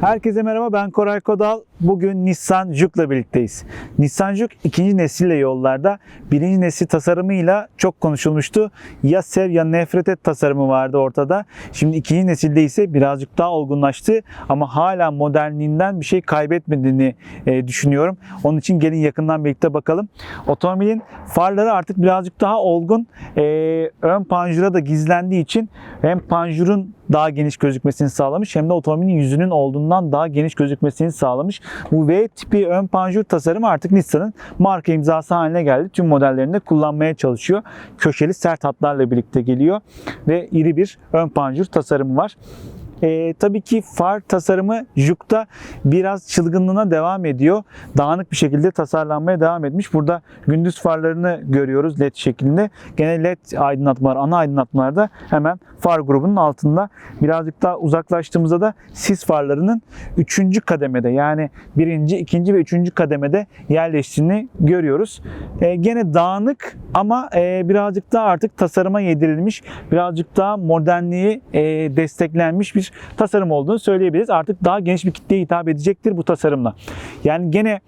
Herkese merhaba ben Koray Kodal. Bugün Nissan Juke'la birlikteyiz. Nissan Juke ikinci nesille yollarda. Birinci nesil tasarımıyla çok konuşulmuştu. Ya sev ya nefret et tasarımı vardı ortada. Şimdi ikinci nesilde ise birazcık daha olgunlaştı ama hala modernliğinden bir şey kaybetmediğini e, düşünüyorum. Onun için gelin yakından birlikte bakalım. Otomobilin farları artık birazcık daha olgun. E, ön panjura da gizlendiği için hem panjurun daha geniş gözükmesini sağlamış hem de otomobilin yüzünün olduğundan daha geniş gözükmesini sağlamış. Bu V tipi ön panjur tasarımı artık Nissan'ın marka imzası haline geldi. Tüm modellerinde kullanmaya çalışıyor. Köşeli sert hatlarla birlikte geliyor ve iri bir ön panjur tasarımı var. Ee, tabii ki far tasarımı Juke'da biraz çılgınlığına devam ediyor. Dağınık bir şekilde tasarlanmaya devam etmiş. Burada gündüz farlarını görüyoruz led şeklinde. Gene led aydınlatmalar, ana aydınlatmalar da hemen far grubunun altında. Birazcık daha uzaklaştığımızda da sis farlarının 3. kademede yani birinci, ikinci ve üçüncü kademede yerleştiğini görüyoruz. Ee, gene dağınık ama e, birazcık daha artık tasarıma yedirilmiş, birazcık daha modernliği e, desteklenmiş bir tasarım olduğunu söyleyebiliriz. Artık daha geniş bir kitleye hitap edecektir bu tasarımla. Yani gene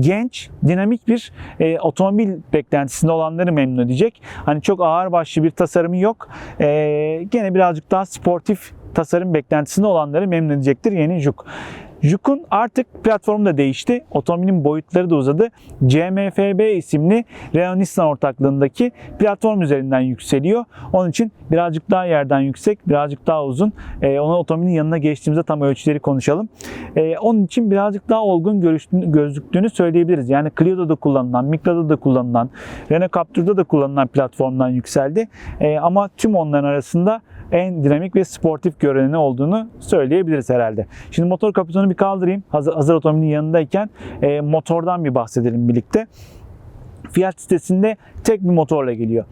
genç, dinamik bir e, otomobil beklentisinde olanları memnun edecek. Hani çok ağır başlı bir tasarımı yok. E, gene birazcık daha sportif tasarım beklentisinde olanları memnun edecektir yeni Juke. Juke'un artık platformu da değişti. Otomobilin boyutları da uzadı. CMFB isimli Renault Nissan ortaklığındaki platform üzerinden yükseliyor. Onun için birazcık daha yerden yüksek, birazcık daha uzun. Ee, onun otomobilin yanına geçtiğimizde tam ölçüleri konuşalım. Ee, onun için birazcık daha olgun görüştüğünü, gözüktüğünü söyleyebiliriz. Yani Clio'da da kullanılan, Micra'da da kullanılan, Renault Captur'da da kullanılan platformdan yükseldi. Ee, ama tüm onların arasında en dinamik ve sportif görüneni olduğunu söyleyebiliriz herhalde. Şimdi motor kaputunu bir kaldırayım. Hazır, hazır otomobilin yanındayken e, motordan bir bahsedelim birlikte. Fiyat sitesinde tek bir motorla geliyor.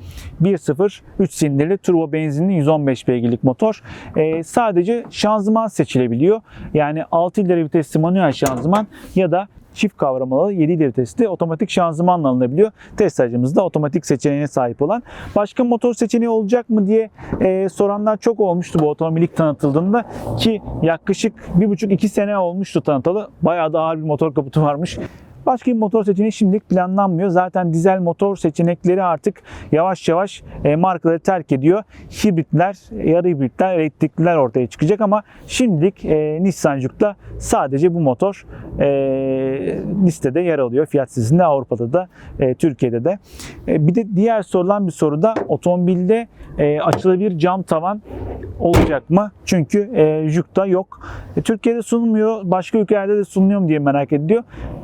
1.0 3 silindirli turbo benzinli 115 beygirlik motor. Ee, sadece şanzıman seçilebiliyor. Yani 6 ileri vitesli manuel şanzıman ya da çift kavramalı 7 ileri vitesli otomatik şanzımanla alınabiliyor. Test aracımızda otomatik seçeneğine sahip olan. Başka motor seçeneği olacak mı diye e, soranlar çok olmuştu bu otomobil ilk tanıtıldığında ki yaklaşık 1,5-2 sene olmuştu tanıtılı. Bayağı da ağır bir motor kaputu varmış. Başka bir motor seçeneği şimdilik planlanmıyor. Zaten dizel motor seçenekleri artık yavaş yavaş e, markaları terk ediyor. Hibritler, yarı hibritler, elektrikliler ortaya çıkacak ama şimdilik e, Nissan Juke'da sadece bu motor e, listede yer alıyor. Fiyat listesinde Avrupa'da da e, Türkiye'de de. E, bir de diğer sorulan bir soru da otomobilde e, açılabilir cam tavan olacak mı? Çünkü e, Juke'da yok. E, Türkiye'de sunulmuyor, başka ülkelerde de sunuluyor mu diye merak ediliyor.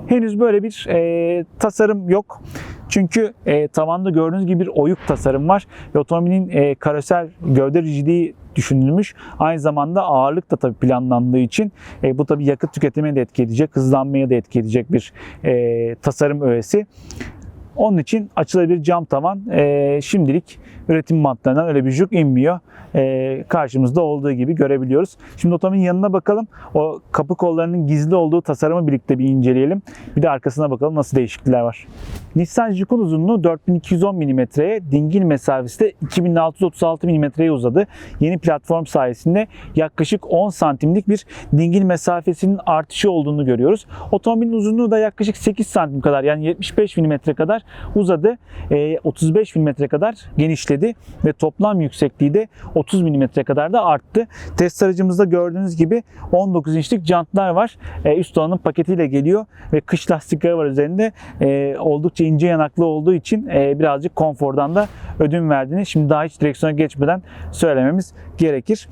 Henüz böyle bir e, tasarım yok. Çünkü e, tavanda gördüğünüz gibi bir oyuk tasarım var ve otomobilin e, karoser gövde rigidliği düşünülmüş. Aynı zamanda ağırlık da tabii planlandığı için e, bu tabii yakıt tüketimine de etki edecek, hızlanmaya da etki edecek bir e, tasarım öğesi. Onun için açılabilir cam tavan e, şimdilik üretim bantlarından öyle bir jük inmiyor. E, karşımızda olduğu gibi görebiliyoruz. Şimdi otomobilin yanına bakalım. O kapı kollarının gizli olduğu tasarımı birlikte bir inceleyelim. Bir de arkasına bakalım nasıl değişiklikler var. Nissan Juke'un uzunluğu 4210 mm'ye, dingil mesafesi de 2636 mm'ye uzadı. Yeni platform sayesinde yaklaşık 10 santimlik bir dingil mesafesinin artışı olduğunu görüyoruz. Otomobilin uzunluğu da yaklaşık 8 santim kadar yani 75 mm kadar uzadı. E, 35 mm kadar genişledi ve toplam yüksekliği de 30 mm kadar da arttı. Test aracımızda gördüğünüz gibi 19 inçlik jantlar var. E, üst donanım paketiyle geliyor ve kış lastikleri var üzerinde. E, oldukça ince yanaklı olduğu için e, birazcık konfordan da ödün verdiğini şimdi daha hiç direksiyona geçmeden söylememiz gerekir.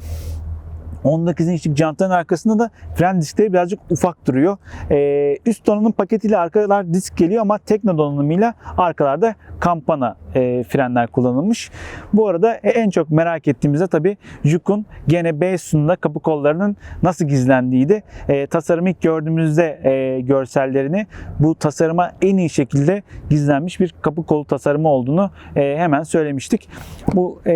19 inçlik jantların arkasında da fren diskleri birazcık ufak duruyor. Ee, üst donanım paketiyle arkalar disk geliyor ama tekno donanımıyla arkalarda kampana e, frenler kullanılmış. Bu arada en çok merak ettiğimizde tabii Juke'un gene B sütununda kapı kollarının nasıl gizlendiğiydi. E, tasarımı ilk gördüğümüzde e, görsellerini bu tasarıma en iyi şekilde gizlenmiş bir kapı kolu tasarımı olduğunu e, hemen söylemiştik. Bu e,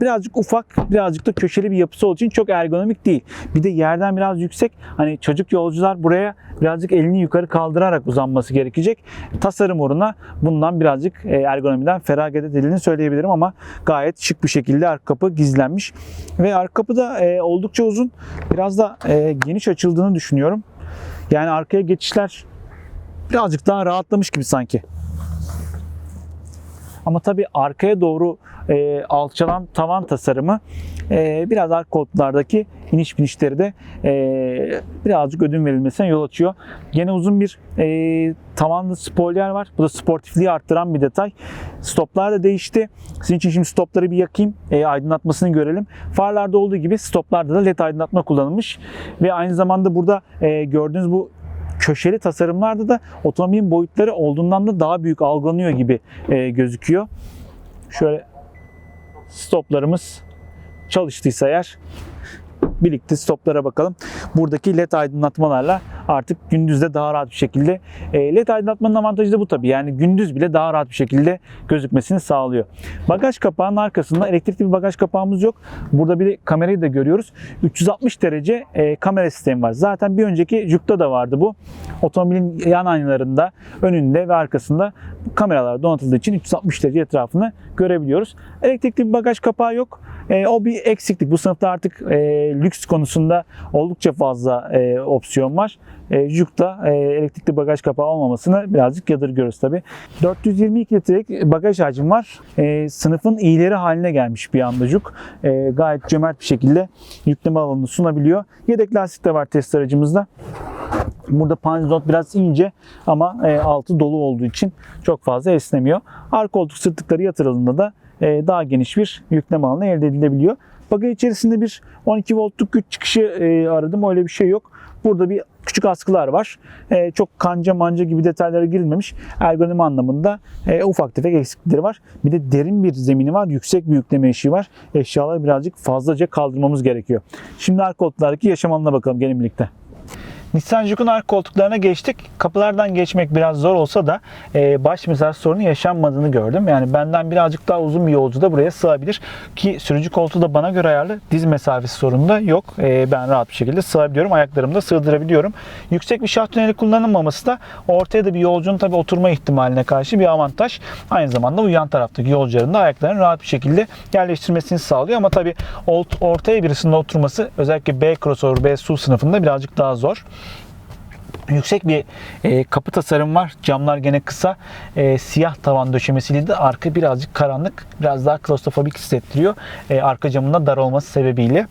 birazcık ufak, birazcık da köşeli bir yapısı olduğu için çok ergonomik ergonomik değil. Bir de yerden biraz yüksek. Hani çocuk yolcular buraya birazcık elini yukarı kaldırarak uzanması gerekecek. Tasarım uğruna bundan birazcık e, ergonomiden feragat edildiğini söyleyebilirim ama gayet şık bir şekilde arka kapı gizlenmiş. Ve arka kapı da e, oldukça uzun. Biraz da e, geniş açıldığını düşünüyorum. Yani arkaya geçişler birazcık daha rahatlamış gibi sanki. Ama tabii arkaya doğru e, alçalan tavan tasarımı e, biraz arka koltuklardaki iniş binişleri de e, birazcık ödün verilmesine yol açıyor. Gene uzun bir e, tavanlı spoiler var. Bu da sportifliği arttıran bir detay. Stoplar da değişti. Sizin için şimdi stopları bir yakayım. E, aydınlatmasını görelim. Farlarda olduğu gibi stoplarda da led aydınlatma kullanılmış. Ve aynı zamanda burada e, gördüğünüz bu köşeli tasarımlarda da otomobilin boyutları olduğundan da daha büyük algılanıyor gibi e, gözüküyor. Şöyle stoplarımız çalıştıysa eğer birlikte stoplara bakalım. Buradaki led aydınlatmalarla artık gündüzde daha rahat bir şekilde e, led aydınlatmanın avantajı da bu tabii. Yani gündüz bile daha rahat bir şekilde gözükmesini sağlıyor. Bagaj kapağının arkasında elektrikli bir bagaj kapağımız yok. Burada bir kamerayı da görüyoruz. 360 derece e, kamera sistemi var. Zaten bir önceki Juke'da da vardı bu. Otomobilin yan aynalarında, önünde ve arkasında kameralar donatıldığı için 360 derece etrafını görebiliyoruz. Elektrikli bir bagaj kapağı yok. E, o bir eksiklik. Bu sınıfta artık e, lüks konusunda oldukça fazla e, opsiyon var. E, e, elektrikli bagaj kapağı olmamasını birazcık yadırgıyoruz tabi. 422 litrelik bagaj hacim var. E, sınıfın iyileri haline gelmiş bir anda Juke. E, gayet cömert bir şekilde yükleme alanını sunabiliyor. Yedek lastik de var test aracımızda. Burada panzot biraz ince ama e, altı dolu olduğu için çok fazla esnemiyor. Arka koltuk sırtlıkları yatırıldığında da daha geniş bir yükleme alanı elde edilebiliyor. Bagaj içerisinde bir 12 voltluk güç çıkışı e, aradım. Öyle bir şey yok. Burada bir küçük askılar var. E, çok kanca manca gibi detaylara girilmemiş. Ergonomi anlamında e, ufak tefek eksiklikleri var. Bir de derin bir zemini var. Yüksek bir yükleme eşiği var. Eşyaları birazcık fazlaca kaldırmamız gerekiyor. Şimdi arka koltuklardaki yaşam alanına bakalım gelin birlikte. Nissan Juke'un arka koltuklarına geçtik. Kapılardan geçmek biraz zor olsa da e, baş mizaj sorunu yaşanmadığını gördüm. Yani benden birazcık daha uzun bir yolcu da buraya sığabilir. Ki sürücü koltuğu da bana göre ayarlı. Diz mesafesi sorunu da yok. E, ben rahat bir şekilde sığabiliyorum. Ayaklarımı da sığdırabiliyorum. Yüksek bir şaft tüneli kullanılmaması da ortaya da bir yolcunun tabi oturma ihtimaline karşı bir avantaj. Aynı zamanda bu yan taraftaki yolcuların da ayaklarını rahat bir şekilde yerleştirmesini sağlıyor. Ama tabi ortaya birisinin oturması özellikle B crossover, B SUV sınıfında birazcık daha zor yüksek bir e, kapı tasarım var. Camlar gene kısa. E, siyah tavan döşemesiyle de arka birazcık karanlık. Biraz daha klostrofobik hissettiriyor. E, arka camında dar olması sebebiyle.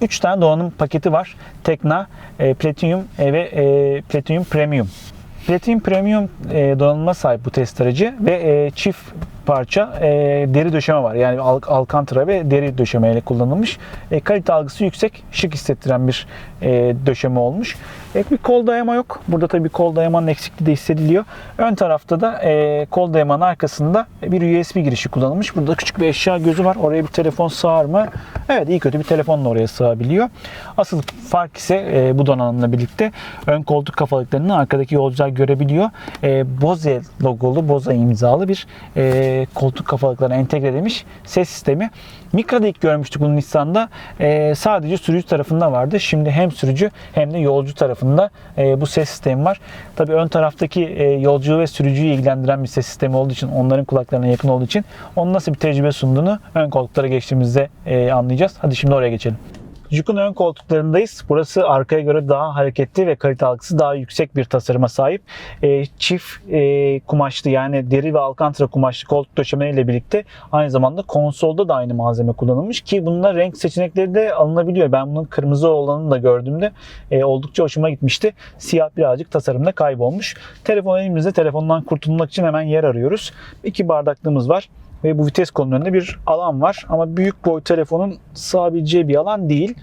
3 e, tane donanım paketi var. Tekna, e, Platinum e, ve e, Platinum Premium. Platinum Premium e, donanıma sahip bu test aracı ve e, çift parça e, deri döşeme var. Yani al, alkantara ve deri döşemeyle kullanılmış. E, kalite algısı yüksek, şık hissettiren bir e, döşeme olmuş. E, bir kol dayama yok. Burada tabii kol dayamanın eksikliği de hissediliyor. Ön tarafta da e, kol dayamanın arkasında bir USB girişi kullanılmış. Burada küçük bir eşya gözü var. Oraya bir telefon sığar mı? Evet iyi kötü bir telefonla oraya sığabiliyor. Asıl fark ise e, bu donanımla birlikte ön koltuk kafalıklarını arkadaki yolcular görebiliyor. E, Bose logolu, Bose imzalı bir e, koltuk kafalıklarına entegre edilmiş ses sistemi. Mikra'da ilk görmüştük bunu Nissan'da. E, sadece sürücü tarafında vardı. Şimdi hem sürücü hem de yolcu tarafında e, bu ses sistemi var. Tabii ön taraftaki e, yolcuyu ve sürücüyü ilgilendiren bir ses sistemi olduğu için, onların kulaklarına yakın olduğu için onun nasıl bir tecrübe sunduğunu ön koltuklara geçtiğimizde e, anlayacağız. Hadi şimdi oraya geçelim. Juke'un ön koltuklarındayız. Burası arkaya göre daha hareketli ve kalite algısı daha yüksek bir tasarıma sahip. E, çift e, kumaşlı yani deri ve alcantara kumaşlı koltuk döşemeleriyle birlikte aynı zamanda konsolda da aynı malzeme kullanılmış ki bunlar renk seçenekleri de alınabiliyor. Ben bunun kırmızı olanını da gördüğümde e, oldukça hoşuma gitmişti. Siyah birazcık tasarımda kaybolmuş. Telefon elimizde telefondan kurtulmak için hemen yer arıyoruz. İki bardaklığımız var ve bu vites kolunun önünde bir alan var. Ama büyük boy telefonun sığabileceği bir alan değil.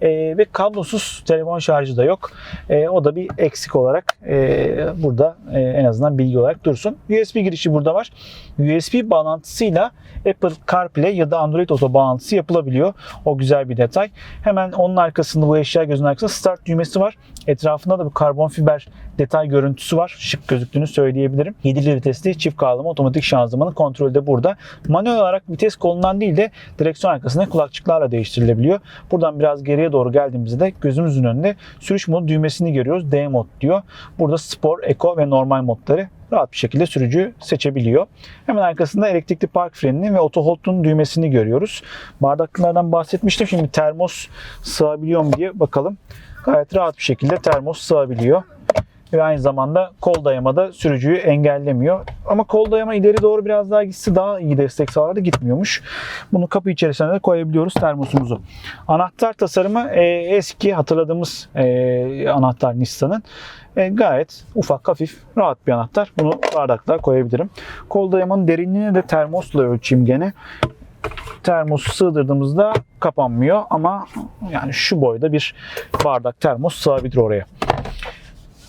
E, ve kablosuz telefon şarjı da yok. E, o da bir eksik olarak e, burada e, en azından bilgi olarak dursun. USB girişi burada var. USB bağlantısıyla Apple CarPlay ya da Android Auto bağlantısı yapılabiliyor. O güzel bir detay. Hemen onun arkasında bu eşya gözünün arkasında start düğmesi var. Etrafında da bu karbon fiber detay görüntüsü var. Şık gözüktüğünü söyleyebilirim. 7 vitesli çift kavrama otomatik şanzımanın kontrolü de burada. Manuel olarak vites kolundan değil de direksiyon arkasında kulakçıklarla değiştirilebiliyor. Buradan biraz geriye doğru geldiğimizde de gözümüzün önünde sürüş modu düğmesini görüyoruz. D mod diyor. Burada spor, eco ve normal modları rahat bir şekilde sürücü seçebiliyor. Hemen arkasında elektrikli park frenini ve auto hold'un düğmesini görüyoruz. Bardaklardan bahsetmiştim. Şimdi termos sığabiliyor mu diye bakalım. Gayet rahat bir şekilde termos sığabiliyor. Ve aynı zamanda kol dayama da sürücüyü engellemiyor. Ama kol dayama ileri doğru biraz daha gitse daha iyi destek sağlardı gitmiyormuş. Bunu kapı içerisine de koyabiliyoruz termosumuzu. Anahtar tasarımı e, eski hatırladığımız e, anahtar Nissan'ın. E, gayet ufak, hafif, rahat bir anahtar. Bunu bardaklığa koyabilirim. Kol dayamanın derinliğini de termosla ölçeyim gene. Termosu sığdırdığımızda kapanmıyor ama yani şu boyda bir bardak termos sığabilir oraya.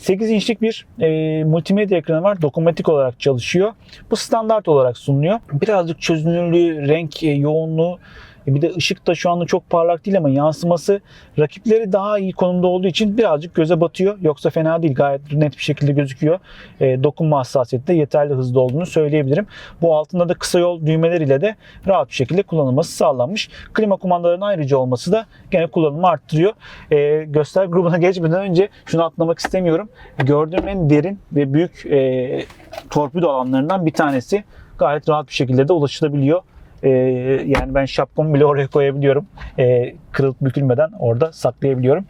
8 inçlik bir e, multimedya ekranı var. Dokunmatik olarak çalışıyor. Bu standart olarak sunuluyor. Birazcık çözünürlüğü, renk e, yoğunluğu bir de ışık da şu anda çok parlak değil ama yansıması rakipleri daha iyi konumda olduğu için birazcık göze batıyor. Yoksa fena değil. Gayet net bir şekilde gözüküyor. E, dokunma hassasiyeti de yeterli hızda olduğunu söyleyebilirim. Bu altında da kısa yol düğmeleriyle de rahat bir şekilde kullanılması sağlanmış. Klima kumandalarının ayrıca olması da gene kullanımı arttırıyor. E, göster grubuna geçmeden önce şunu atlamak istemiyorum. Gördüğüm en derin ve büyük e, torpido alanlarından bir tanesi. Gayet rahat bir şekilde de ulaşılabiliyor. Ee, yani ben şapkamı bile oraya koyabiliyorum. Ee, kırılıp bükülmeden orada saklayabiliyorum.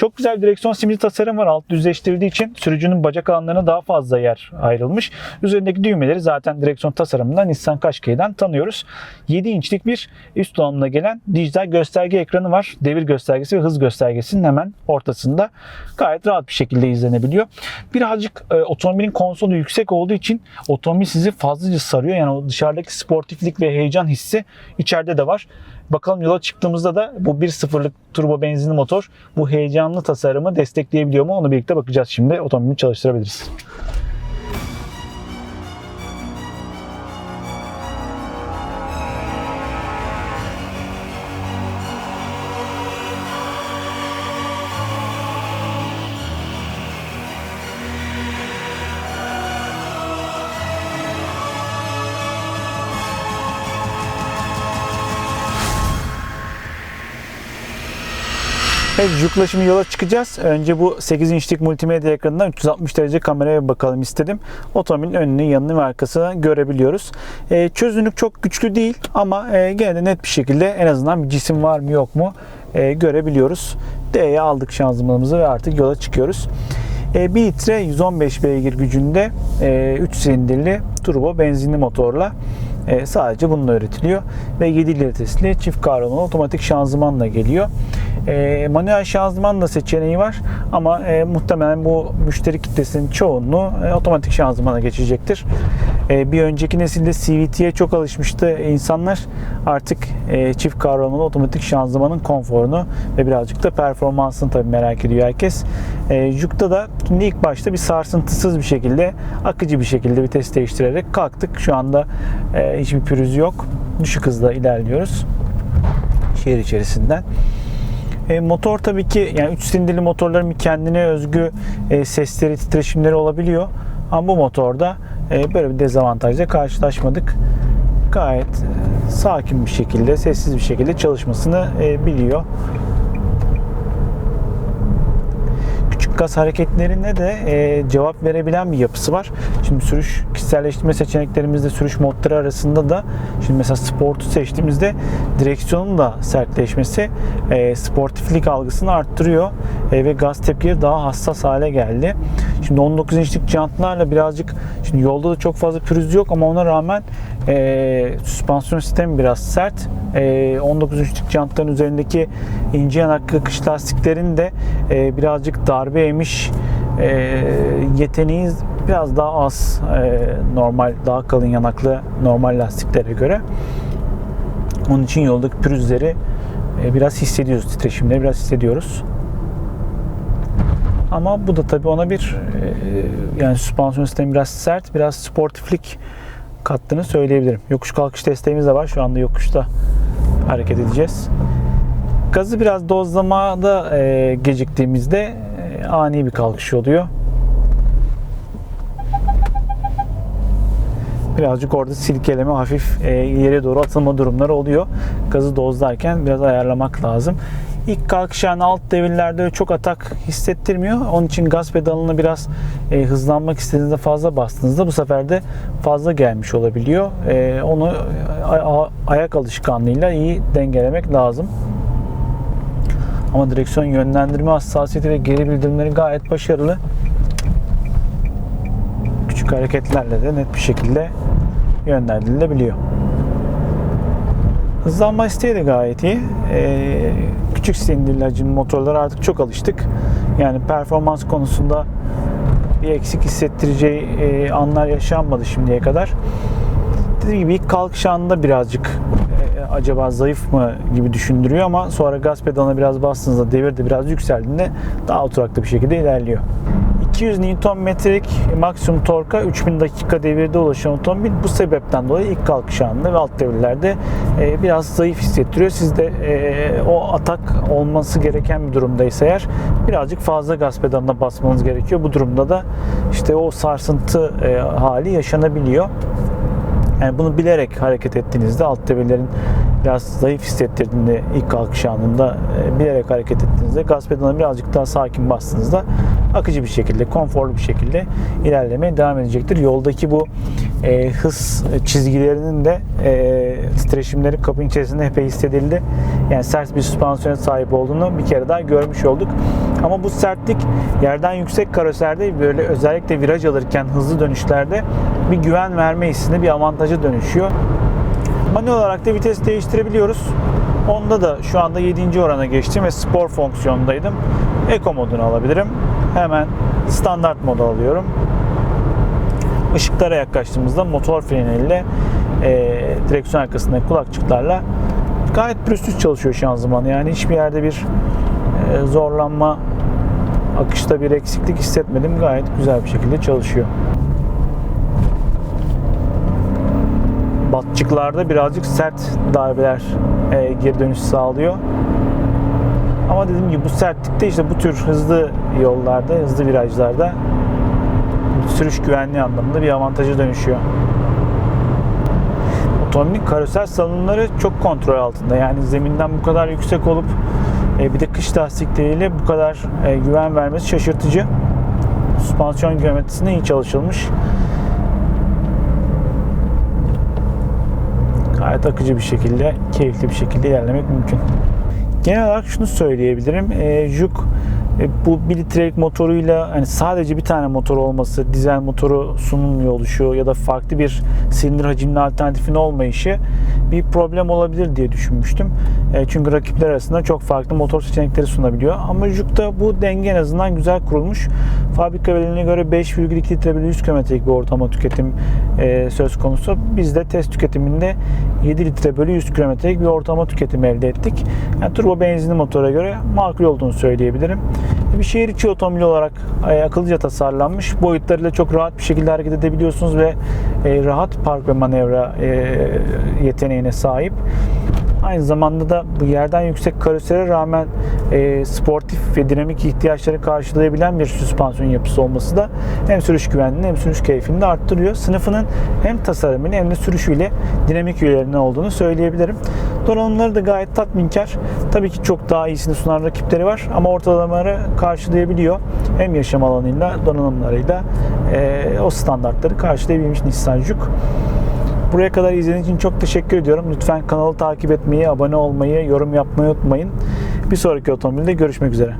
Çok güzel direksiyon simli tasarım var. Alt düzleştirildiği için sürücünün bacak alanlarına daha fazla yer ayrılmış. Üzerindeki düğmeleri zaten direksiyon tasarımından Nissan Qashqai'den tanıyoruz. 7 inçlik bir üst donanımla gelen dijital gösterge ekranı var. Devir göstergesi ve hız göstergesinin hemen ortasında. Gayet rahat bir şekilde izlenebiliyor. Birazcık e, otomobilin konsolu yüksek olduğu için otomobil sizi fazlaca sarıyor. Yani o dışarıdaki sportiflik ve heyecan hissi içeride de var. Bakalım yola çıktığımızda da bu 1.0'lık turbo benzinli motor bu heyecanlı tasarımı destekleyebiliyor mu? Onu birlikte bakacağız şimdi. Otomobili çalıştırabiliriz. Juk'la şimdi yola çıkacağız. Önce bu 8 inçlik multimedya ekranından 360 derece kameraya bakalım istedim. Otomobilin önünü, yanını ve arkasını görebiliyoruz. Ee, çözünürlük çok güçlü değil ama e, gene de net bir şekilde en azından bir cisim var mı yok mu e, görebiliyoruz. D'ye aldık şanzımanımızı ve artık yola çıkıyoruz. E, 1 litre 115 beygir gücünde e, 3 silindirli turbo benzinli motorla e, sadece bununla üretiliyor ve 7 litresli çift kavramalı otomatik şanzımanla geliyor. E, manuel şanzıman da seçeneği var ama e, muhtemelen bu müşteri kitlesinin çoğunluğu e, otomatik şanzımana geçecektir. E, bir önceki nesilde CVT'ye çok alışmıştı insanlar. Artık e, çift kavramalı otomatik şanzımanın konforunu ve birazcık da performansını tabii merak ediyor herkes. E, Juke'da da şimdi ilk başta bir sarsıntısız bir şekilde, akıcı bir şekilde vites değiştirerek kalktık. Şu anda e, hiçbir pürüz yok. Düşük hızla ilerliyoruz şehir içerisinden. E, motor tabii ki yani 3 silindirli motorların bir kendine özgü e, sesleri, titreşimleri olabiliyor. Ama bu motorda e, böyle bir dezavantajla karşılaşmadık. Gayet e, sakin bir şekilde, sessiz bir şekilde çalışmasını e, biliyor. Gaz hareketlerine de e, cevap verebilen bir yapısı var. Şimdi sürüş kişiselleştirme seçeneklerimizde sürüş modları arasında da şimdi mesela sportu seçtiğimizde direksiyonun da sertleşmesi e, sportiflik algısını arttırıyor e, ve gaz tepkileri daha hassas hale geldi. Şimdi 19 inçlik jantlarla birazcık şimdi yolda da çok fazla pürüz yok ama ona rağmen e, süspansiyon sistemi biraz sert. E, 19 inçlik jantların üzerindeki ince yanaklı kış lastiklerin de e, birazcık darbe yemiş e, yeteneği biraz daha az e, normal daha kalın yanaklı normal lastiklere göre. Onun için yoldaki pürüzleri e, biraz hissediyoruz, titreşimleri biraz hissediyoruz. Ama bu da tabii ona bir e, e, yani süspansiyon sistemi biraz sert, biraz sportiflik kattığını söyleyebilirim. Yokuş kalkış desteğimiz de var. Şu anda yokuşta hareket edeceğiz. Gazı biraz dozlamada e, geciktiğimizde e, ani bir kalkış oluyor. birazcık orada silkeleme hafif e, ileri doğru atılma durumları oluyor. Gazı dozlarken biraz ayarlamak lazım. İlk kalkış yani alt devirlerde çok atak hissettirmiyor. Onun için gaz pedalını biraz e, hızlanmak istediğinizde fazla bastığınızda bu sefer de fazla gelmiş olabiliyor. E, onu a- ayak alışkanlığıyla iyi dengelemek lazım. Ama direksiyon yönlendirme hassasiyeti ve geri bildirimleri gayet başarılı. Küçük hareketlerle de net bir şekilde yönlendirilebiliyor. Hızlanma isteği de gayet iyi. Ee, küçük silindirli motorlara artık çok alıştık. Yani performans konusunda bir eksik hissettireceği e, anlar yaşanmadı şimdiye kadar. Dediğim gibi ilk kalkış anında birazcık e, acaba zayıf mı gibi düşündürüyor ama sonra gaz pedalına biraz bastığınızda devir de biraz yükseldiğinde daha oturaklı bir şekilde ilerliyor. 200 Nm'lik maksimum torka 3000 dakika devirde ulaşan otomobil bu sebepten dolayı ilk kalkış anında ve alt devirlerde e, biraz zayıf hissettiriyor. Siz de e, o atak olması gereken bir durumdaysa eğer birazcık fazla gaz pedalına basmanız gerekiyor. Bu durumda da işte o sarsıntı e, hali yaşanabiliyor. Yani bunu bilerek hareket ettiğinizde alt devirlerin biraz zayıf hissettirdiğinde ilk kalkış anında e, bilerek hareket ettiğinizde gaz pedalına birazcık daha sakin bastığınızda akıcı bir şekilde, konforlu bir şekilde ilerlemeye devam edecektir. Yoldaki bu e, hız çizgilerinin de e, titreşimleri kapının içerisinde epey hissedildi. Yani sert bir süspansiyona sahip olduğunu bir kere daha görmüş olduk. Ama bu sertlik yerden yüksek karoserde böyle özellikle viraj alırken hızlı dönüşlerde bir güven verme hissine bir avantaja dönüşüyor. Manuel olarak da vites değiştirebiliyoruz. Onda da şu anda 7. orana geçtim ve spor fonksiyondaydım. Eco modunu alabilirim. Hemen standart modu alıyorum. Işıklara yaklaştığımızda motor freniyle e, direksiyon arkasındaki kulakçıklarla gayet pürüzsüz çalışıyor şanzıman. Yani hiçbir yerde bir e, zorlanma, akışta bir eksiklik hissetmedim. Gayet güzel bir şekilde çalışıyor. Batçıklarda birazcık sert darbeler e, geri dönüş sağlıyor. Ama dediğim gibi bu sertlikte işte bu tür hızlı yollarda, hızlı virajlarda sürüş güvenliği anlamında bir avantaja dönüşüyor. Otomobilin karoser salınımları çok kontrol altında. Yani zeminden bu kadar yüksek olup e, bir de kış lastikleriyle bu kadar e, güven vermesi şaşırtıcı. Süspansiyon geometrisinde iyi çalışılmış. Gayet akıcı bir şekilde, keyifli bir şekilde ilerlemek mümkün. Genel olarak şunu söyleyebilirim. E, Juk bu 1 litrelik motoruyla hani sadece bir tane motor olması, dizel motoru sunulmuyor oluşu ya da farklı bir silindir hacimli alternatifin olmayışı bir problem olabilir diye düşünmüştüm. E, çünkü rakipler arasında çok farklı motor seçenekleri sunabiliyor. Ama Juk'ta bu denge en azından güzel kurulmuş. Fabrika verilerine göre 5,2 litre bölü 100 kilometrelik bir ortalama tüketim e, söz konusu. Biz de test tüketiminde 7 litre bölü 100 kilometrelik bir ortalama tüketim elde ettik. Yani turbo benzinli motora göre makul olduğunu söyleyebilirim. Bir şehir içi otomobil olarak e, akıllıca tasarlanmış. Boyutlarıyla çok rahat bir şekilde hareket edebiliyorsunuz ve e, rahat park ve manevra e, yeteneğine sahip. Aynı zamanda da bu yerden yüksek karosere rağmen e, sportif ve dinamik ihtiyaçları karşılayabilen bir süspansiyon yapısı olması da hem sürüş güvenliğini hem sürüş keyfini de arttırıyor. Sınıfının hem tasarımıyla hem de sürüşüyle dinamik üyelerinin olduğunu söyleyebilirim. Donanımları da gayet tatminkar. Tabii ki çok daha iyisini sunan rakipleri var ama ortalamaları karşılayabiliyor. Hem yaşam alanıyla donanımlarıyla e, o standartları karşılayabilmiş Nissan Juke. Buraya kadar izlediğiniz için çok teşekkür ediyorum. Lütfen kanalı takip etmeyi, abone olmayı, yorum yapmayı unutmayın. Bir sonraki otomobilde görüşmek üzere.